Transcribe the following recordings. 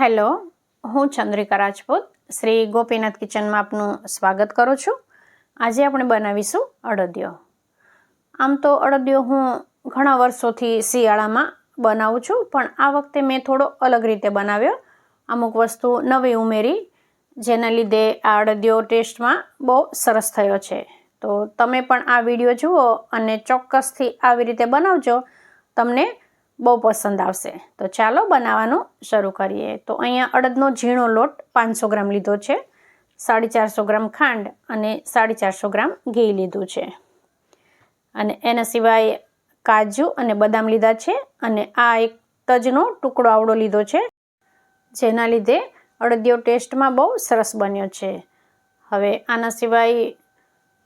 Hello, હું ચંદ્રિકા રાજપૂત, શ્રી ગોપીનાથ કિચનમાં આપનું સ્વાગત કરું છું. આજે આપણે બનાવીશું અડદિયો. આમ તો અડદિયો હું ઘણા વર્ષોથી શિયાળામાં બનાવું છું, પણ આ વખતે મેં થોડો અલગ રીતે બનાવ્યો. અમુક વસ્તુ નવી ઉમેરી, જેના લીધે આ અડદિયો ટેસ્ટમાં બહુ સરસ થયો છે. તો તમે પણ આ વીડિયો જુઓ અને ચોક્કસથી આવી રીતે બનાવજો. તમને બહુ પસંદ આવશે. તો ચાલો બનાવવાનું શરૂ કરીએ. તો અહીંયા અડદનો ઝીણો લોટ પાંચસો ગ્રામ લીધો છે, સાડી ચારસો ગ્રામ ખાંડ અને સાડી ચારસો ગ્રામ ઘી લીધું છે. અને એના સિવાય કાજુ અને બદામ લીધા છે અને આ એક તજનો ટુકડો આવડો લીધો છે, જેના લીધે અડદિયો ટેસ્ટમાં બહુ સરસ બન્યો છે. હવે આના સિવાય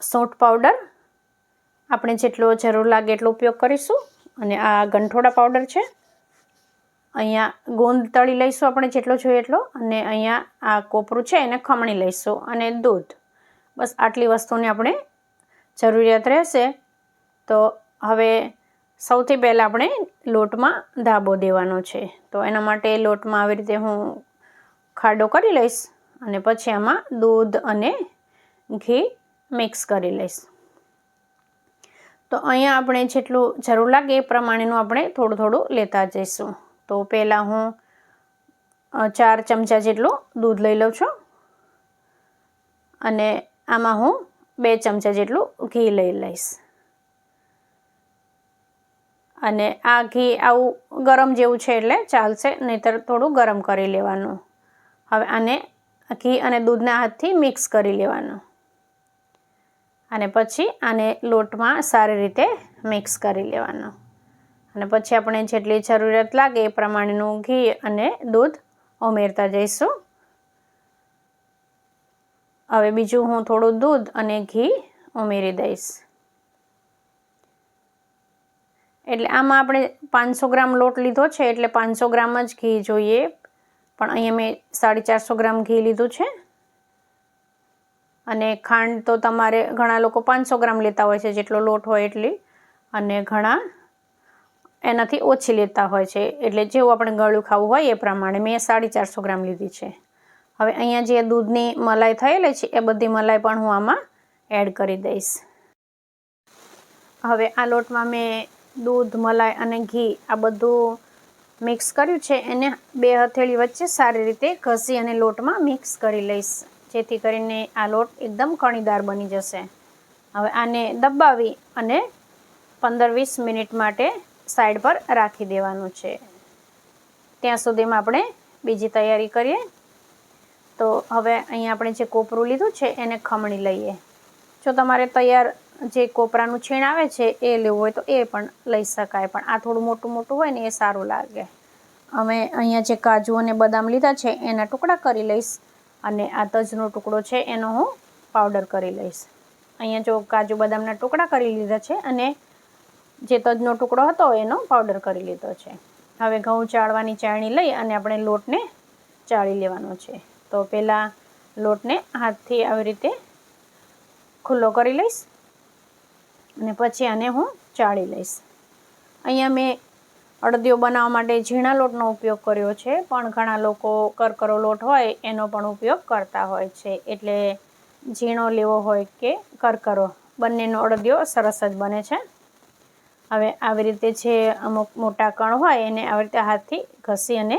સોંઠ પાવડર આપણે જેટલો જરૂર લાગે એટલો ઉપયોગ કરીશું. અને આ ગંઠોડા પાવડર છે. અહીંયા ગોંદ તળી લઈશું આપણે જેટલો જોઈએ એટલો. અને અહીંયા આ કોપરું છે એને ખમણી લઈશું અને દૂધ. બસ આટલી વસ્તુની આપણે જરૂરિયાત રહેશે. તો હવે સૌથી પહેલાં આપણે લોટમાં ધાબો દેવાનો છે. તો એના માટે લોટમાં આવી રીતે હું ખાડો કરી લઈશ અને પછી આમાં દૂધ અને ઘી મિક્સ કરી લઈશ. તો અહીંયા આપણે જેટલું જરૂર લાગે એ પ્રમાણેનું આપણે થોડું થોડું લેતા જઈશું. તો પહેલાં હું ચાર ચમચા જેટલું દૂધ લઈ લઉં છું. અને આમાં હું બે ચમચા જેટલું ઘી લઈ લઈશ. અને આ ઘી આવું ગરમ જેવું છે એટલે ચાલશે, નહીંતર થોડું ગરમ કરી લેવાનું. હવે આને ઘી અને દૂધના હાથથી મિક્સ કરી લેવાનું. અને પછી આને લોટમાં સારી રીતે મિક્સ કરી લેવાનું. અને પછી આપણે જેટલી જરૂરિયાત લાગે એ પ્રમાણેનું ઘી અને દૂધ ઉમેરતા જઈશું. હવે બીજું હું થોડું દૂધ અને ઘી ઉમેરી દઈશ. એટલે આમાં આપણે પાંચસો ગ્રામ લોટ લીધો છે, એટલે પાંચસો ગ્રામ જ ઘી જોઈએ. પણ અહીંયા મેં સાડી ચારસો ગ્રામ ઘી લીધું છે. અને ખાંડ તો તમારે ઘણા લોકો પાંચસો ગ્રામ લેતા હોય છે, જેટલો લોટ હોય એટલી. અને ઘણા એનાથી ઓછી લેતા હોય છે. એટલે જેવું આપણે ગળ્યું ખાવું હોય એ પ્રમાણે મેં સાડી ચારસો ગ્રામ લીધી છે. હવે અહીંયા જે દૂધની મલાઈ થયેલી છે, એ બધી મલાઈ પણ હું આમાં એડ કરી દઈશ. હવે આ લોટમાં મેં દૂધ, મલાઈ અને ઘી આ બધું મિક્સ કર્યું છે. એને બે હથેળી વચ્ચે સારી રીતે ઘસી અને લોટમાં મિક્સ કરી લઈશ. જેથી કરીને આ લોટ એકદમ કણીદાર બની જશે. હવે આને દબાવી અને પંદર વીસ મિનિટ માટે સાઈડ પર રાખી દેવાનું છે. ત્યાં સુધીમાં આપણે બીજી તૈયારી કરીએ. તો હવે અહીંયા આપણે જે કોપરું લીધું છે એને ખમણી લઈએ. જો તમારે તૈયાર જે કોપરાનું છીણ આવે છે એ લેવું હોય તો એ પણ લઈ શકાય, પણ આ થોડું મોટું મોટું હોય ને એ સારું લાગે. અમે અહીંયા જે કાજુ અને બદામ લીધા છે એના ટુકડા કરી લઈશ. અને આ તજનો ટુકડો છે એનો હું પાવડર કરી લઈશ. અહીંયા જો કાજુ બદામના ટુકડા કરી લીધા છે અને જે તજનો ટુકડો હતો એનો પાવડર કરી લીધો છે. હવે ઘઉં ચાળવાની ચાળણી લઈ અને આપણે લોટને ચાળી લેવાનો છે. તો પહેલાં લોટને હાથથી આવી રીતે ખુલ્લો કરી લઈશ અને પછી આને હું ચાળી લઈશ. અહીંયા મેં અડદિયો બનાવવા માટે ઝીણા લોટનો ઉપયોગ કર્યો છે, પણ ઘણા લોકો કરકરો લોટ હોય એનો પણ ઉપયોગ કરતા હોય છે. એટલે ઝીણો લેવો હોય કે કરકરો, બંનેનો અડદિયો સરસ જ બને છે. હવે આવી રીતે જે અમુક મોટા કણ હોય એને આવી રીતે હાથથી ઘસી અને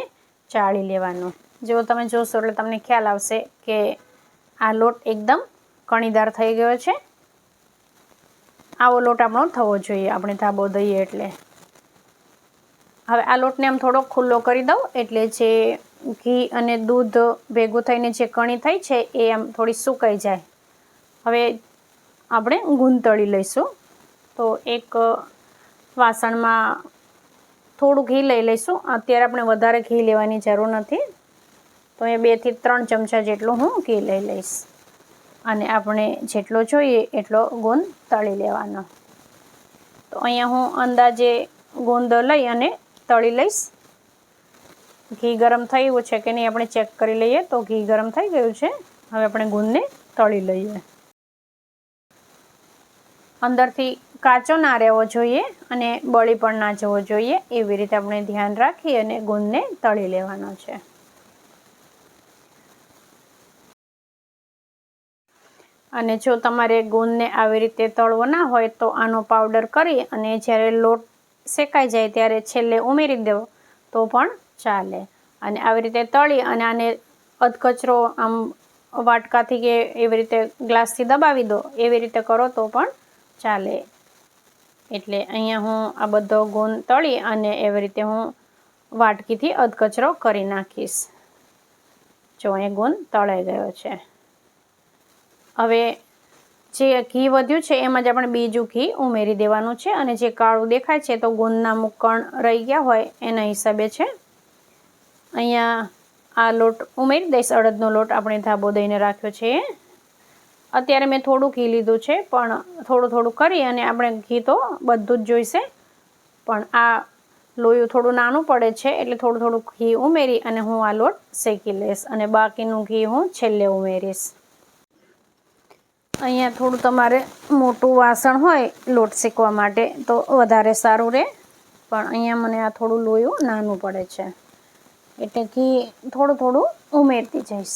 ચાળી લેવાનું. જેવો તમે જોશો એટલે તમને ખ્યાલ આવશે કે આ લોટ એકદમ કણીદાર થઈ ગયો છે. આવો લોટ આપણો થવો જોઈએ, આપણે ધાબો દઈએ એટલે. હવે આ લોટને આમ થોડો ખુલ્લો કરી દઉં, એટલે જે ઘી અને દૂધ ભેગું થઈને જે કણી થઈ છે, એ આમ થોડી સુકાઈ જાય. હવે આપણે ગૂંતળી લઈશું. તો એક વાસણમાં થોડું ઘી લઈ લઈશું. અત્યારે આપણે વધારે ઘી લેવાની જરૂર નથી. તો એ બેથી ત્રણ ચમચા જેટલું હું ઘી લઈ લઈશ. અને આપણે જેટલો જોઈએ એટલો ગુંદ તળી લેવાનો. તો અહીંયા હું અંદાજે ગુંદ લઈ અને તળી લઈશ. ઘી ગરમ થઈ ગયું છે કે નહીં આપણે ચેક કરી લઈએ તો ઘી ગરમ થઈ ગયું છે. હવે આપણે ગુંદને તળી લઈએ. અંદરથી કાચો ના રહેવો જોઈએ અને બળી પણ ના જવો જોઈએ. એવી રીતે આપણે ધ્યાન રાખી અને ગુંદને તળી લેવાનો છે. અને જો તમારે ગુંદને આવી રીતે તળવો ના હોય તો આનો પાવડર કરી અને જ્યારે લોટ શેકાઈ જાય ત્યારે છેલ્લે ઉમેરી દેવો તો પણ ચાલે. અને આવી રીતે તળી અને આને અધકચરો આમ વાટકાથી કે એવી રીતે ગ્લાસથી દબાવી દો, એવી રીતે કરો તો પણ ચાલે. એટલે અહીંયા હું આ બધો ગુણ તળી અને એવી રીતે હું વાટકીથી અધકચરો કરી નાખીશ. જો એ ગુણ તળાઈ ગયો છે. હવે જે ઘી વધ્યું છે, એમાં જ આપણે બીજું ઘી ઉમેરી દેવાનું છે અને જે કાળું દેખાય છે, તો ગુંદના મુક્કણ રહી ગયા હોય એના હિસાબે છે. અહીંયા આ લોટ ઉમેરી દઈશ, અડદનો લોટ આપણે ધાબો દઈને રાખ્યો છે. અત્યારે મેં થોડું ઘી લીધું છે, પણ થોડું થોડું કરી અને આપણે ઘી તો બધું જ જોઈશે. પણ આ લોયું થોડું નાનું પડે છે, એટલે થોડું થોડું ઘી ઉમેરી અને હું આ લોટ શેકી લઈશ અને બાકીનું ઘી હું છેલ્લે ઉમેરીશ. અહીંયા થોડું તમારે મોટું વાસણ હોય લોટ શેકવા માટે, તો વધારે સારું રહે. પણ અહીંયા મને આ થોડું લોયું નાનું પડે છે. એટલે કે થોડું થોડું ઉમેરતી જઈશ.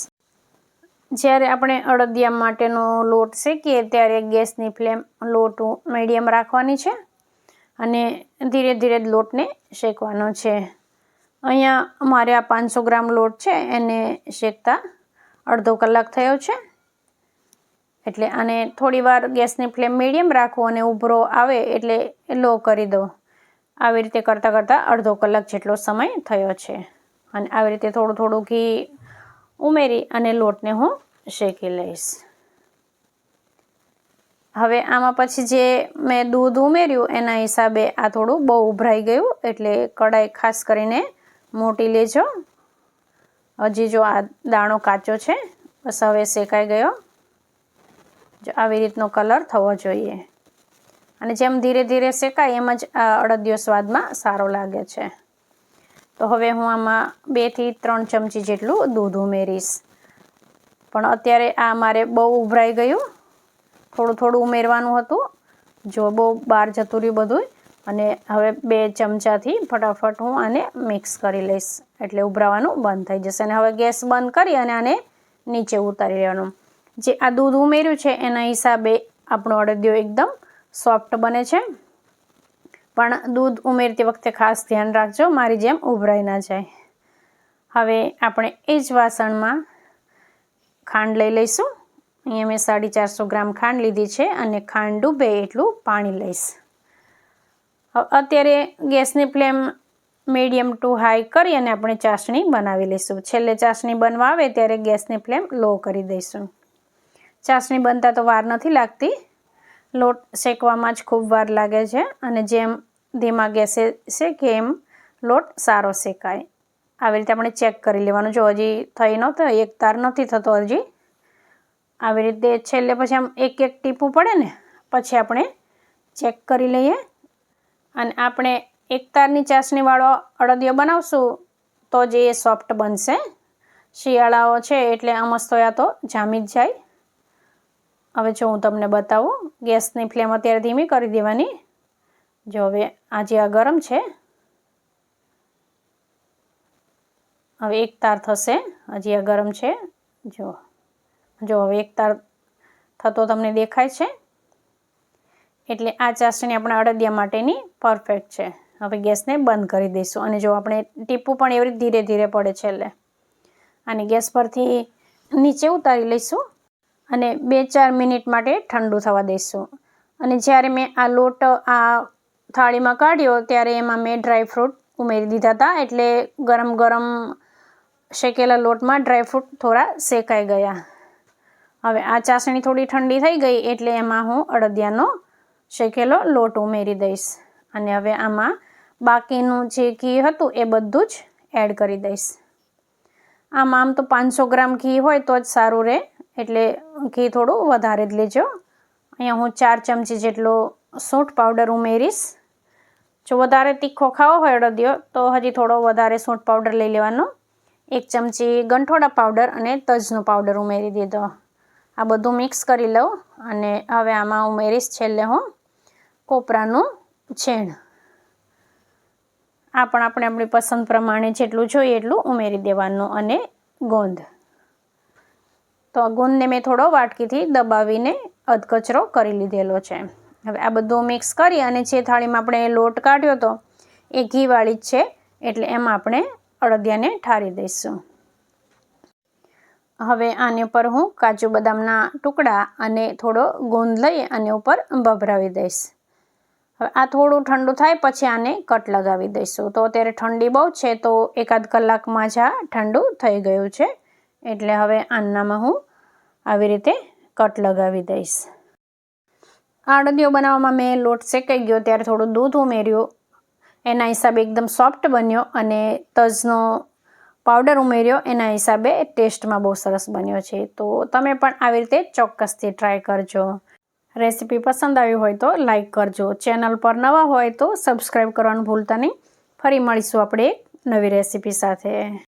જ્યારે આપણે અડદિયા માટેનો લોટ શેકીએ, ત્યારે ગેસની ફ્લેમ લોટ મીડિયમ રાખવાની છે અને ધીરે ધીરે લોટને શેકવાનો છે. અહીંયા મારે આ પાંચસો ગ્રામ લોટ છે, એને શેકતા અડધો કલાક થયો છે. એટલે આને થોડી વાર ગેસની ફ્લેમ મીડિયમ રાખવું અને ઉભરો આવે એટલે લો કરી દો. આવી રીતે કરતાં કરતાં અડધો કલાક જેટલો સમય થયો છે. અને આવી રીતે થોડું થોડું ઘી ઉમેરી અને લોટને હું શેકી લઈશ. હવે આમાં પછી જે મેં દૂધ ઉમેર્યું એના હિસાબે આ થોડું બહુ ઉભરાઈ ગયું એટલે કડાઈ ખાસ કરીને મોટી લેજો. હજી જો આ દાણો કાચો છે, બસ હવે શેકાઈ ગયો. જો આવી રીતનો કલર થવો જોઈએ. અને જેમ ધીરે ધીરે શેકાય એમ જ આ અડદિયો સ્વાદમાં સારો લાગે છે. તો હવે હું આમાં બેથી ત્રણ ચમચી જેટલું દૂધ ઉમેરીશ. પણ અત્યારે આ મારે બહુ ઉભરાઈ ગયું. થોડું થોડું ઉમેરવાનું હતું. જો બહુ બહાર જતું રહ્યું બધું. અને હવે બે ચમચાથી ફટાફટ હું આને મિક્સ કરી લઈશ. એટલે ઉભરાવાનું બંધ થઈ જશે. અને હવે ગેસ બંધ કરી અને આને નીચે ઉતારી લેવાનું. જે આ દૂધ ઉમેર્યું છે, એના હિસાબે આપણો અડદિયો એકદમ સોફ્ટ બને છે. પણ દૂધ ઉમેરતી વખતે ખાસ ધ્યાન રાખજો, મારી જેમ ઉભરાઈ ના જાય. હવે આપણે એ જ વાસણમાં ખાંડ લઈ લઈશું. અહીંયા મેં સાડી ચારસો ગ્રામ ખાંડ લીધી છે અને ખાંડ ડૂબે એટલું પાણી લઈશ. અત્યારે ગેસની ફ્લેમ મીડિયમ ટુ હાઈ કરી અને આપણે ચાસણી બનાવી લઈશું. છેલ્લે ચાસણી બનવા આવે ત્યારે ગેસની ફ્લેમ લો કરી દઈશું. ચાસણી બનતા તો વાર નથી લાગતી. લોટ શેકવામાં જ ખૂબ વાર લાગે છે અને જેમ ધીમા ગેસે શેકે એમ લોટ સારો શેકાય. આવી રીતે આપણે ચેક કરી લેવાનું. જો હજી થઈ નહોતો એક તાર નથી થતો હજી. આવી રીતે છેલ્લે પછી આમ એક એક ટીપું પડે ને, પછી આપણે ચેક કરી લઈએ. અને આપણે એક તારની ચાસણીવાળો અડદિયો બનાવશું, તો જ એ સોફ્ટ બનશે. શિયાળાઓ છે એટલે અમસ્તોયા તો જામી જ જાય. હવે જો હું તમને બતાવું, ગેસની ફ્લેમ અત્યારે ધીમી કરી દેવાની. જો હવે આજે આ ગરમ છે, હવે એક તાર થશે હજી આ ગરમ છે, જો જો હવે એક તાર થતો તમને દેખાય છે. એટલે આ ચાસણી આપણા અડદિયા માટેની પરફેક્ટ છે. હવે ગેસને બંધ કરી દઈશું. અને જો આપણે ટીપું પણ એવી ધીરે ધીરે પડે છે એટલે અને ગેસ પરથી નીચે ઉતારી લઈશું. અને બે ચાર મિનિટ માટે ઠંડુ થવા દઈશું. અને જ્યારે મેં આ લોટ આ થાળીમાં કાઢ્યો, ત્યારે એમાં મેં ડ્રાયફ્રૂટ ઉમેરી દીધા હતા, એટલે ગરમ ગરમ શેકેલા લોટમાં ડ્રાયફ્રૂટ થોડા શેકાઈ ગયા. હવે આ ચાસણી થોડી ઠંડી થઈ ગઈ, એટલે એમાં હું અડદિયાનો શેકેલો લોટ ઉમેરી દઈશ. અને હવે આમાં બાકીનું જે ઘી હતું એ બધું જ એડ કરી દઈશ. આમ આમ તો પાંચસો ગ્રામ ઘી હોય તો જ સારું રહે એટલે ઘી થોડું વધારે જ લેજો. અહીંયા હું ચાર ચમચી જેટલો સૂંઠ પાવડર ઉમેરીશ. જો વધારે તીખો ખાવો હોય અડદિયો, તો હજી થોડો વધારે સૂંઠ પાવડર લઈ લેવાનો. એક ચમચી ગંઠોડા પાવડર અને તજનો પાવડર ઉમેરી દીધો. આ બધું મિક્સ કરી લઉં અને હવે આમાં ઉમેરીશ છેલ્લે હું કોપરાનું છેણ. આ પણ આપણે આપણી પસંદ પ્રમાણે જેટલું જોઈએ એટલું ઉમેરી દેવાનું અને ગોંદ તો આ ગુંદને મેં થોડો વાટકીથી દબાવીને અધકચરો કરી લીધેલો છે. હવે આ બધું મિક્સ કરી અને જે થાળીમાં આપણે લોટ કાઢ્યો હતો એ ઘીવાળી જ છે, એટલે એમાં આપણે અડદિયાને ઠારી દઈશું. હવે આની ઉપર હું કાજુ બદામના ટુકડા અને થોડો ગુંદ લઈ અને ઉપર ભભરાવી દઈશ. હવે આ થોડું ઠંડુ થાય પછી આને કટ લગાવી દઈશું. તો અત્યારે ઠંડી બહુ છે તો એકાદ કલાકમાં જ આ ઠંડુ થઈ ગયું છે. એટલે હવે આનામાં હું આવી રીતે કટ લગાવી દઈશ. આડદીઓ બનાવવામાં મેં લોટ શેકાઈ ગયો, ત્યારે થોડું દૂધ ઉમેર્યું. એના હિસાબે એકદમ સોફ્ટ બન્યો અને તજનો પાવડર ઉમેર્યો. એના હિસાબે ટેસ્ટમાં બહુ સરસ બન્યો છે. તો તમે પણ આવી રીતે ચોક્કસથી ટ્રાય કરજો. રેસીપી પસંદ આવી હોય તો લાઈક કરજો. ચેનલ પર નવા હોય તો સબસ્ક્રાઈબ કરવાનું ભૂલતા નહીં. ફરી મળીશું આપણે એક નવી રેસીપી સાથે.